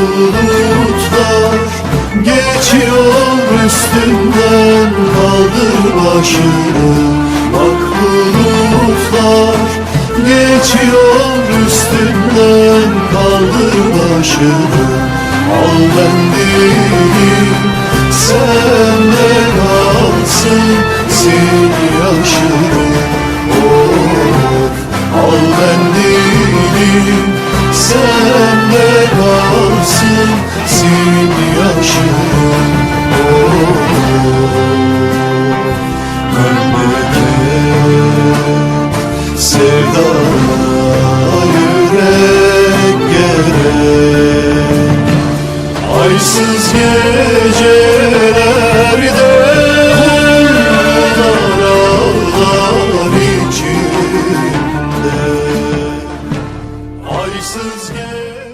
bulutlar Geçiyor üstünden kaldır başını. Bak bulutlar geçiyor üstünden kaldır başını. Al mendili Gözlerin yaşı oh, oh. Kalbimdeki sevdana yürek gerek Aysız gecelerde Aysız gecelerde